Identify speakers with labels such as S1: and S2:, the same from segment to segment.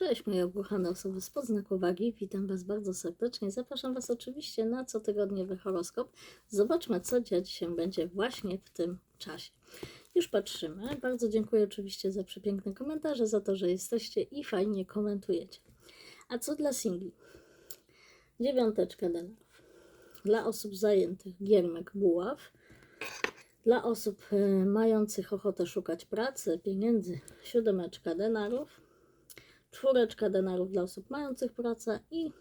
S1: Cześć moje ukochane osoby z podznaku wagi, witam Was bardzo serdecznie. Zapraszam Was oczywiście na cotygodniowy horoskop. Zobaczmy, co dziać się będzie właśnie w tym czasie. Już patrzymy. Bardzo dziękuję oczywiście za przepiękne komentarze, za to, że jesteście i fajnie komentujecie. A co dla singli? Dziewiąteczka denarów. Dla osób zajętych giermek buław. Dla osób e, mających ochotę szukać pracy, pieniędzy, siódemeczka denarów czwóreczka denarów dla osób mających pracę i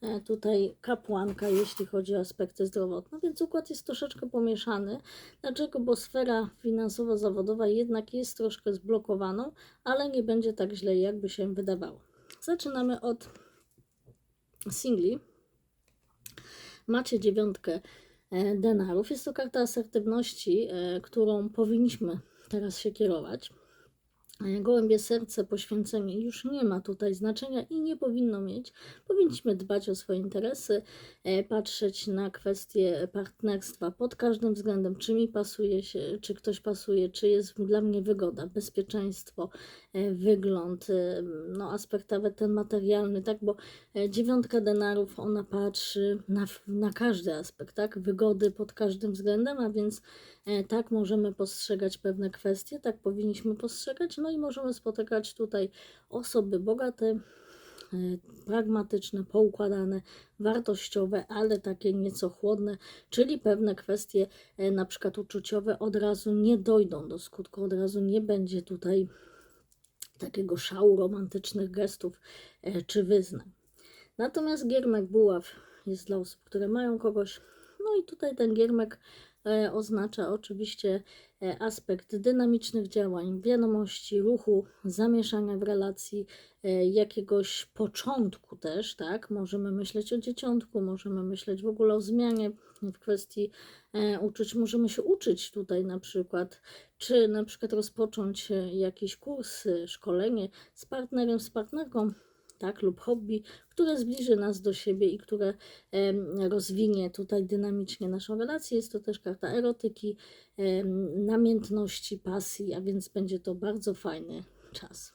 S1: e, tutaj kapłanka, jeśli chodzi o aspekty zdrowotne, więc układ jest troszeczkę pomieszany. Dlaczego? Bo sfera finansowo-zawodowa jednak jest troszkę zblokowaną, ale nie będzie tak źle, jakby się wydawało. Zaczynamy od singli. Macie dziewiątkę e, denarów. Jest to karta asertywności, e, którą powinniśmy teraz się kierować. Gołębie serce, poświęcenie już nie ma tutaj znaczenia i nie powinno mieć. Powinniśmy dbać o swoje interesy, e, patrzeć na kwestie partnerstwa pod każdym względem, czy mi pasuje się, czy ktoś pasuje, czy jest dla mnie wygoda, bezpieczeństwo, e, wygląd, e, no aspekt nawet ten materialny, tak, bo dziewiątka denarów, ona patrzy na, na każdy aspekt, tak, wygody pod każdym względem, a więc tak możemy postrzegać pewne kwestie, tak powinniśmy postrzegać, no i możemy spotykać tutaj osoby bogate, e, pragmatyczne, poukładane, wartościowe, ale takie nieco chłodne, czyli pewne kwestie, e, na przykład uczuciowe, od razu nie dojdą do skutku, od razu nie będzie tutaj takiego szału romantycznych gestów e, czy wyznań. Natomiast giermek buław jest dla osób, które mają kogoś, no i tutaj ten giermek E, oznacza oczywiście e, aspekt dynamicznych działań, wiadomości, ruchu, zamieszania w relacji, e, jakiegoś początku też, tak? Możemy myśleć o dzieciątku, możemy myśleć w ogóle o zmianie w kwestii uczuć, możemy się uczyć tutaj na przykład, czy na przykład rozpocząć jakiś kurs, szkolenie z partnerem, z partnerką, tak, lub hobby, które zbliży nas do siebie i które rozwinie tutaj dynamicznie naszą relację. Jest to też karta erotyki, namiętności, pasji, a więc będzie to bardzo fajny czas.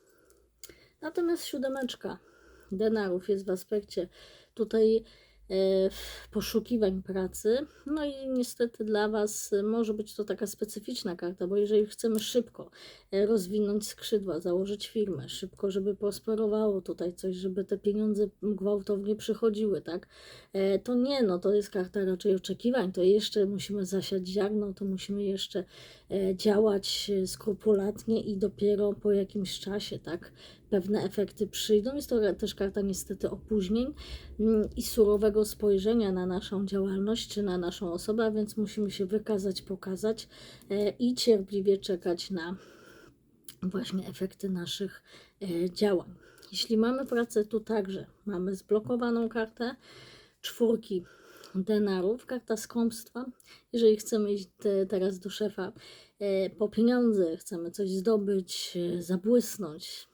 S1: Natomiast siódemeczka denarów jest w aspekcie tutaj poszukiwań pracy. No i niestety dla Was może być to taka specyficzna karta, bo jeżeli chcemy szybko e, rozwinąć skrzydła, założyć firmę, szybko, żeby prosperowało tutaj coś, żeby te pieniądze gwałtownie przychodziły, tak? E, to nie, no to jest karta raczej oczekiwań, to jeszcze musimy zasiać ziarno, to musimy jeszcze działać skrupulatnie i dopiero po jakimś czasie, tak? Pewne efekty przyjdą. Jest to też karta niestety opóźnień mm, i surowego spojrzenia na naszą działalność czy na naszą osobę, a więc musimy się wykazać, pokazać e, i cierpliwie czekać na właśnie efekty naszych e, działań. Jeśli mamy pracę, tu także mamy zblokowaną kartę czwórki denarów, karta skąpstwa. Jeżeli chcemy iść te, teraz do szefa e, po pieniądze, chcemy coś zdobyć, zabłysnąć,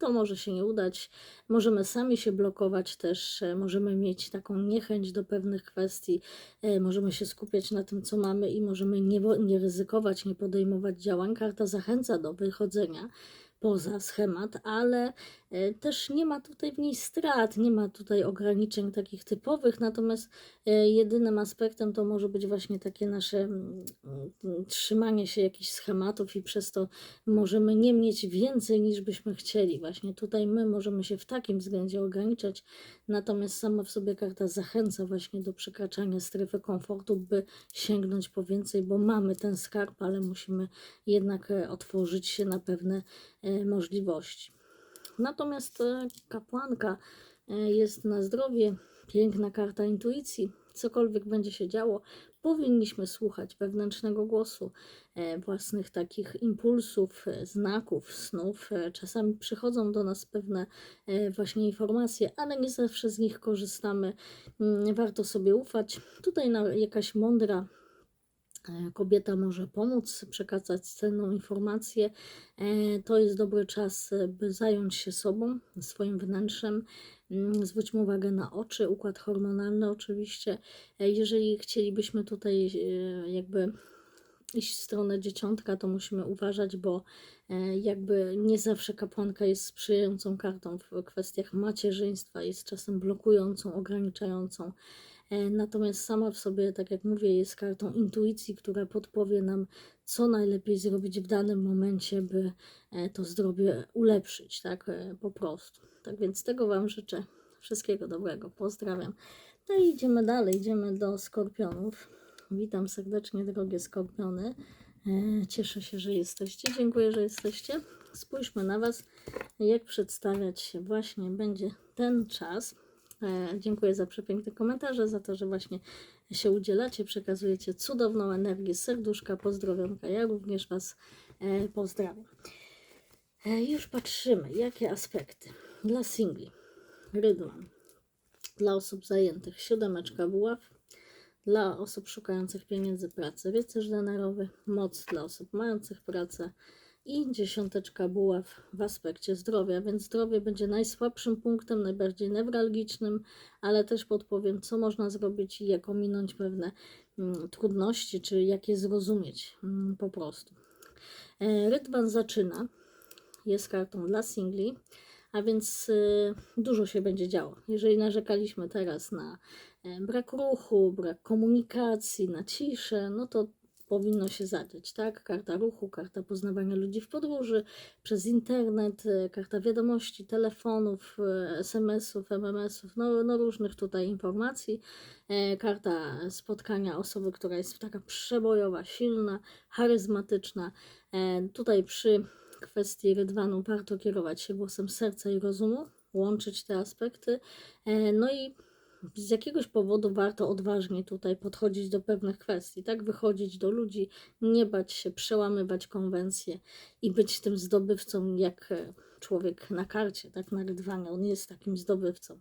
S1: to może się nie udać. Możemy sami się blokować też, e, możemy mieć taką niechęć do pewnych kwestii, e, możemy się skupiać na tym, co mamy i możemy nie, nie ryzykować, nie podejmować działań. Karta zachęca do wychodzenia poza schemat, ale też nie ma tutaj w niej strat, nie ma tutaj ograniczeń takich typowych, natomiast e, jedynym aspektem to może być właśnie takie nasze mm, mm, trzymanie się jakichś schematów i przez to możemy nie mieć więcej niż byśmy chcieli. Właśnie tutaj my możemy się w takim względzie ograniczać, natomiast sama w sobie karta zachęca właśnie do przekraczania strefy komfortu, by sięgnąć po więcej, bo mamy ten skarb, ale musimy jednak e, otworzyć się na pewne E, możliwości. Natomiast e, kapłanka e, jest na zdrowie, piękna karta intuicji. Cokolwiek będzie się działo, powinniśmy słuchać wewnętrznego głosu, własnych takich impulsów, znaków, snów. Czasami przychodzą do nas pewne właśnie informacje, ale nie zawsze z nich korzystamy. Mm, warto sobie ufać. Tutaj jakaś mądra E, kobieta może pomóc, przekazać cenną informację. E, to jest dobry czas, by zająć się sobą, swoim wnętrzem. Mm, zwróćmy uwagę na oczy, układ hormonalny oczywiście. E, jeżeli chcielibyśmy tutaj jakby iść w stronę dzieciątka, to musimy uważać, bo e, jakby nie zawsze kapłanka jest sprzyjającą kartą w kwestiach macierzyństwa, jest czasem blokującą, ograniczającą. E, Natomiast sama w sobie, tak jak mówię, jest kartą intuicji, która podpowie nam, co najlepiej zrobić w danym momencie, by e, to zdrowie ulepszyć, tak e, po prostu. Tak więc tego Wam życzę. Wszystkiego dobrego. Pozdrawiam. No i idziemy dalej, idziemy do skorpionów. Witam serdecznie, drogie skorpiony. Cieszę się, że jesteście. Dziękuję, że jesteście. Spójrzmy na Was, jak przedstawiać się właśnie będzie ten czas. E, Dziękuję za przepiękne komentarze, za to, że właśnie się udzielacie, przekazujecie cudowną energię, serduszka, pozdrowionka. Ja również Was e, pozdrawiam. E, Już patrzymy, jakie aspekty. Dla singli, rydwan, dla osób zajętych, siódemeczka buław, dla osób szukających pieniędzy pracy, rycerz denarowy, moc dla osób mających pracę i dziesiąteczka buław w aspekcie zdrowia, więc zdrowie będzie najsłabszym punktem, najbardziej newralgicznym, ale też podpowiem, co można zrobić i jak ominąć pewne mm, trudności, czy jak je zrozumieć mm, po prostu. E, zaczyna, jest kartą dla singli, a więc y, dużo się będzie działo. Jeżeli narzekaliśmy teraz na e, brak ruchu, brak komunikacji, na ciszę, no to powinno się zadziać, tak? Karta ruchu, karta poznawania ludzi w podróży, przez internet, e, karta wiadomości, telefonów, e, SMS-ów, MMS-ów, no, no różnych tutaj informacji. E, Karta spotkania osoby, która jest taka przebojowa, silna, charyzmatyczna. Tutaj przy kwestii rydwanu warto kierować się głosem serca i rozumu, łączyć te aspekty. No i z jakiegoś powodu warto odważnie tutaj podchodzić do pewnych kwestii, tak? Wychodzić do ludzi, nie bać się, przełamywać konwencje i być tym zdobywcą, jak e, człowiek na karcie, tak? Na rydwanie. On jest takim zdobywcą.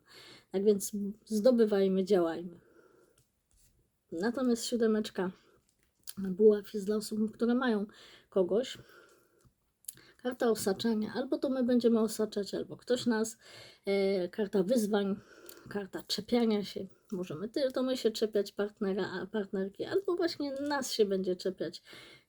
S1: Tak więc zdobywajmy, działajmy. Natomiast siódemeczka buław jest dla osób, które mają kogoś, karta osaczania. Albo to my będziemy osaczać, albo ktoś nas. E, karta wyzwań, karta czepiania się. Możemy ty, to my się czepiać partnera, partnerki, albo właśnie nas się będzie czepiać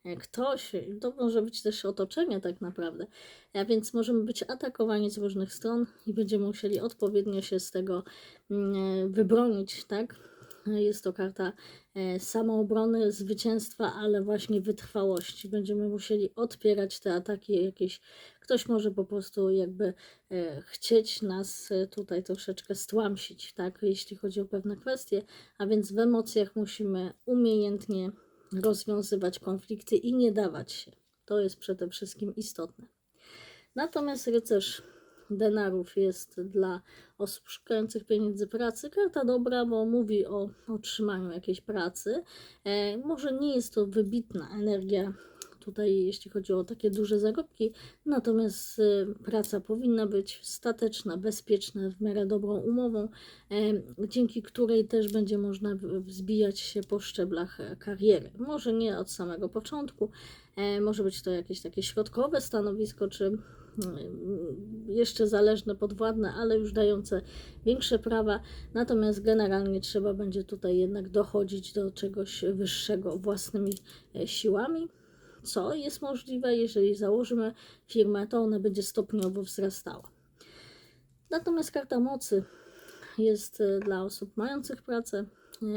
S1: e, ktoś. To może być też otoczenie tak naprawdę. A więc możemy być atakowani z różnych stron i będziemy musieli odpowiednio się z tego mm, wybronić, tak? Jest to karta e, samoobrony, zwycięstwa, ale właśnie wytrwałości. Będziemy musieli odpierać te ataki jakieś. Ktoś może po prostu jakby e, chcieć nas e, tutaj troszeczkę stłamsić, tak, jeśli chodzi o pewne kwestie, a więc w emocjach musimy umiejętnie rozwiązywać konflikty i nie dawać się. To jest przede wszystkim istotne. Natomiast rycerz denarów jest dla osób szukających pieniędzy pracy. Karta dobra, bo mówi o otrzymaniu jakiejś pracy. E, może nie jest to wybitna energia tutaj, jeśli chodzi o takie duże zarobki, natomiast e, praca powinna być stateczna, bezpieczna, w miarę dobrą umową, e, dzięki której też będzie można wzbijać się po szczeblach e, kariery. Może nie od samego początku, może być to jakieś takie środkowe stanowisko, czy jeszcze zależne, podwładne, ale już dające większe prawa. Natomiast generalnie trzeba będzie tutaj jednak dochodzić do czegoś wyższego własnymi e, siłami, co jest możliwe, jeżeli założymy firmę, to ona będzie stopniowo wzrastała. Natomiast karta mocy jest e, dla osób mających pracę,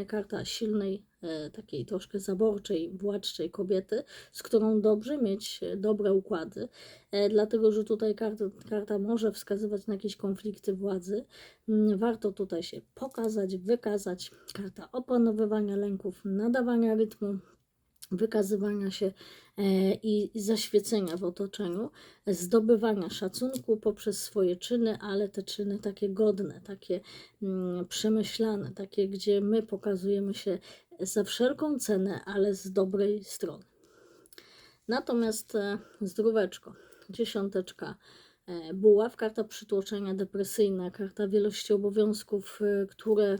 S1: karta silnej, e, takiej troszkę zaborczej, władczej kobiety, z którą dobrze mieć e, dobre układy, e, dlatego że tutaj karta, karta może wskazywać na jakieś konflikty władzy. Mm, Warto tutaj się pokazać, wykazać. Karta opanowywania lęków, nadawania rytmu, wykazywania się e, i zaświecenia w otoczeniu, zdobywania szacunku poprzez swoje czyny, ale te czyny takie godne, takie mm, przemyślane, takie, gdzie my pokazujemy się za wszelką cenę, ale z dobrej strony. Natomiast e, zdróweczko, dziesiąteczka e, buław, karta przytłoczenia depresyjna, karta wielości obowiązków, które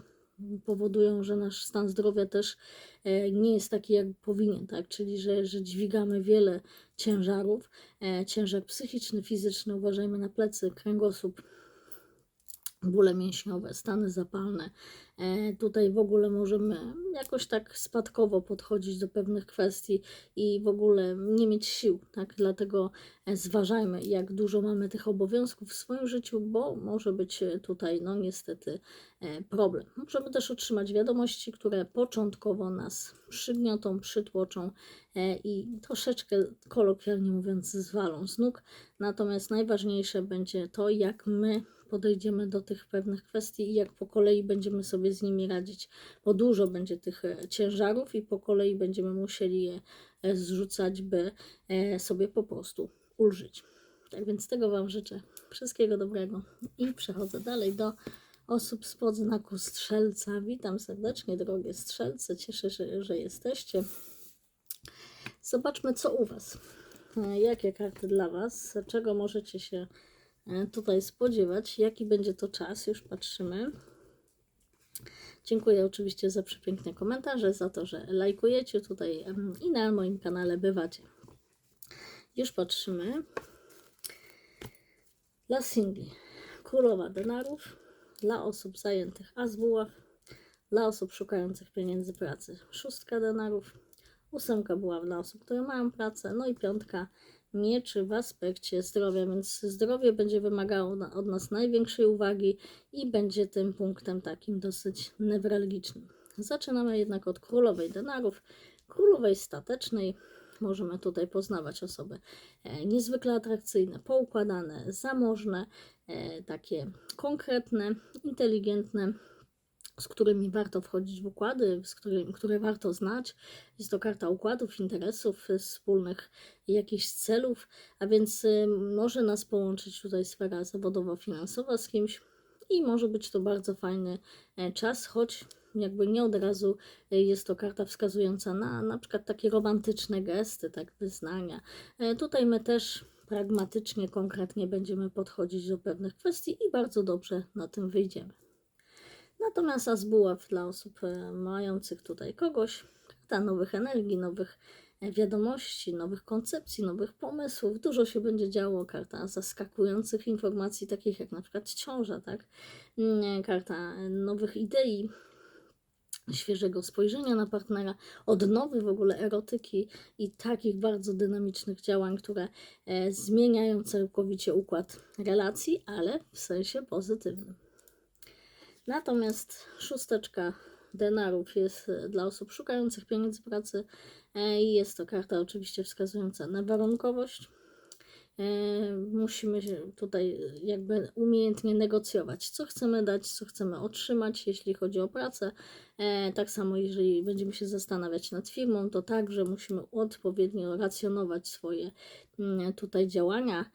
S1: powodują, że nasz stan zdrowia też e, nie jest taki, jak powinien, tak? Czyli, że, że dźwigamy wiele ciężarów, e, ciężar psychiczny, fizyczny, uważajmy na plecy, kręgosłup, bóle mięśniowe, stany zapalne. E, Tutaj w ogóle możemy jakoś tak spadkowo podchodzić do pewnych kwestii i w ogóle nie mieć sił, tak? Dlatego e, zważajmy, jak dużo mamy tych obowiązków w swoim życiu, bo może być e, tutaj, no niestety, problem. Możemy też otrzymać wiadomości, które początkowo nas przygniotą, przytłoczą i troszeczkę, kolokwialnie mówiąc, zwalą z nóg. Natomiast najważniejsze będzie to, jak my podejdziemy do tych pewnych kwestii i jak po kolei będziemy sobie z nimi radzić, bo dużo będzie tych e, ciężarów i po kolei będziemy musieli je e, zrzucać, by e, sobie po prostu ulżyć. Tak więc tego Wam życzę. Wszystkiego dobrego i przechodzę dalej do osób spod znaku strzelca. Witam serdecznie, drogie strzelce. Cieszę się, że, jesteście. Zobaczmy, co u Was. Jakie karty dla Was? Czego możecie się tutaj spodziewać? Jaki będzie to czas? Już patrzymy. Dziękuję oczywiście za przepiękne komentarze, za to, że lajkujecie tutaj i na moim kanale bywacie. Już patrzymy. Dla singli królowa denarów, dla osób zajętych azbuław, dla osób szukających pieniędzy pracy szóstka denarów, ósemka była dla osób, które mają pracę, no i piątka mieczy w aspekcie zdrowia, więc zdrowie będzie wymagało od nas największej uwagi i będzie tym punktem takim dosyć newralgicznym. Zaczynamy jednak od królowej denarów, królowej statecznej. Możemy tutaj poznawać osoby e, niezwykle atrakcyjne, poukładane, zamożne, e, takie konkretne, inteligentne, z którymi warto wchodzić w układy, z którymi, które warto znać. Jest to karta układów, interesów, y, wspólnych jakichś celów, a więc y, może nas połączyć tutaj sfera zawodowo-finansowa z kimś i może być to bardzo fajny e, czas, choć jakby nie od razu e, jest to karta wskazująca na na przykład takie romantyczne gesty, tak, wyznania. E, Tutaj my też pragmatycznie, konkretnie będziemy podchodzić do pewnych kwestii i bardzo dobrze na tym wyjdziemy. Natomiast Azbuław dla osób e, mających tutaj kogoś, karta nowych energii, nowych e, wiadomości, nowych koncepcji, nowych pomysłów. Dużo się będzie działo. Karta zaskakujących informacji, takich jak na przykład ciąża, tak? Mm, Karta e, nowych idei, świeżego spojrzenia na partnera, odnowy w ogóle erotyki i takich bardzo dynamicznych działań, które zmieniają całkowicie układ relacji, ale w sensie pozytywnym. Natomiast szósteczka denarów jest e, dla osób szukających pieniędzy pracy e, i jest to karta oczywiście wskazująca na warunkowość. E, Musimy tutaj jakby umiejętnie negocjować, co chcemy dać, co chcemy otrzymać, jeśli chodzi o pracę. Tak samo, jeżeli będziemy się zastanawiać nad firmą, to także musimy odpowiednio racjonować swoje mm, tutaj działania,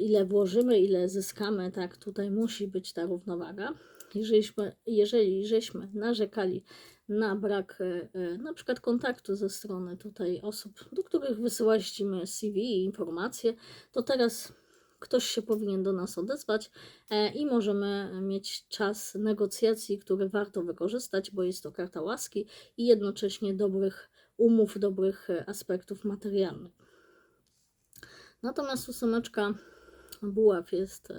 S1: ile włożymy, ile zyskamy, tak, tutaj musi być ta równowaga. Jeżeliśmy, jeżeli żeśmy narzekali na brak e, e, na przykład kontaktu ze strony tutaj osób, do których wysyłaliśmy CV i informacje, to teraz ktoś się powinien do nas odezwać e, i możemy mieć czas negocjacji, który warto wykorzystać, bo jest to karta łaski i jednocześnie dobrych umów, dobrych aspektów materialnych. Natomiast ósemeczka buław jest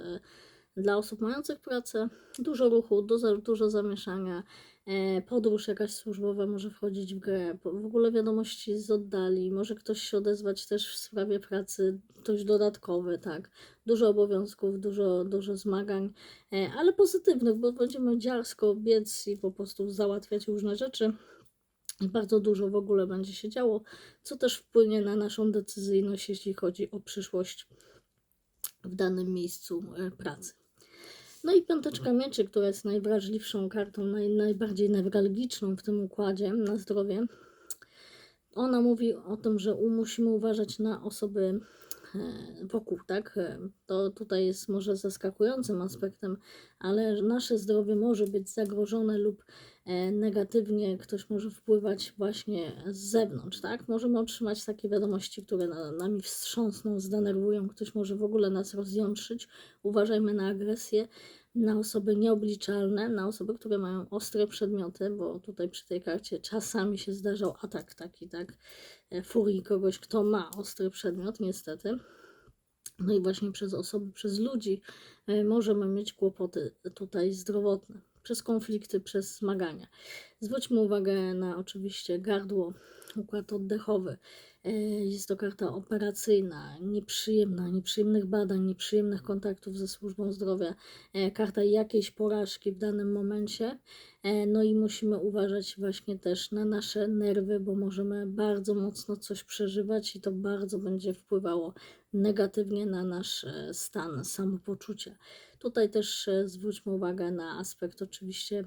S1: dla osób mających pracę, dużo ruchu, dużo, dużo zamieszania, e, podróż jakaś służbowa może wchodzić w grę, w ogóle wiadomości z oddali, może ktoś się odezwać też w sprawie pracy, ktoś dodatkowy, tak, dużo obowiązków, dużo, dużo zmagań, e, ale pozytywnych, bo będziemy dziarsko biec i po prostu załatwiać różne rzeczy. Bardzo dużo w ogóle będzie się działo, co też wpłynie na naszą decyzyjność, jeśli chodzi o przyszłość w danym miejscu e, pracy. No i piąteczka mieczy, która jest najwrażliwszą kartą, naj, najbardziej newralgiczną w tym układzie na zdrowie. Ona mówi o tym, że musimy uważać na osoby e, wokół, tak? E, To tutaj jest może zaskakującym aspektem, ale nasze zdrowie może być zagrożone lub negatywnie ktoś może wpływać właśnie z zewnątrz, tak? Możemy otrzymać takie wiadomości, które na, nami wstrząsną, zdenerwują, ktoś może w ogóle nas rozjątrzyć. Uważajmy na agresję, na osoby nieobliczalne, na osoby, które mają ostre przedmioty, bo tutaj przy tej karcie czasami się zdarzał atak taki, tak? e, Furii kogoś, kto ma ostry przedmiot, niestety. no i właśnie przez osoby, przez ludzi e, możemy mieć kłopoty tutaj zdrowotne, przez konflikty, przez zmagania. Zwróćmy uwagę na oczywiście gardło, układ oddechowy. E, Jest to karta operacyjna, nieprzyjemna, nieprzyjemnych badań, nieprzyjemnych kontaktów ze służbą zdrowia, e, karta jakiejś porażki w danym momencie. E, No i musimy uważać właśnie też na nasze nerwy, bo możemy bardzo mocno coś przeżywać i to bardzo będzie wpływało negatywnie na nasz stan samopoczucia. Tutaj też zwróćmy uwagę na aspekt oczywiście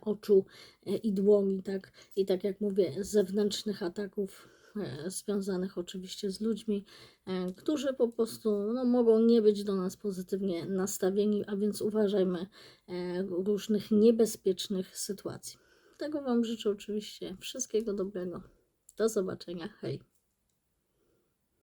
S1: oczu e, i dłoni, tak? I tak jak mówię, zewnętrznych ataków e, związanych oczywiście z ludźmi, e, którzy po prostu no, mogą nie być do nas pozytywnie nastawieni, a więc uważajmy e, różnych niebezpiecznych sytuacji. Tego Wam życzę oczywiście wszystkiego dobrego. Do zobaczenia. Hej.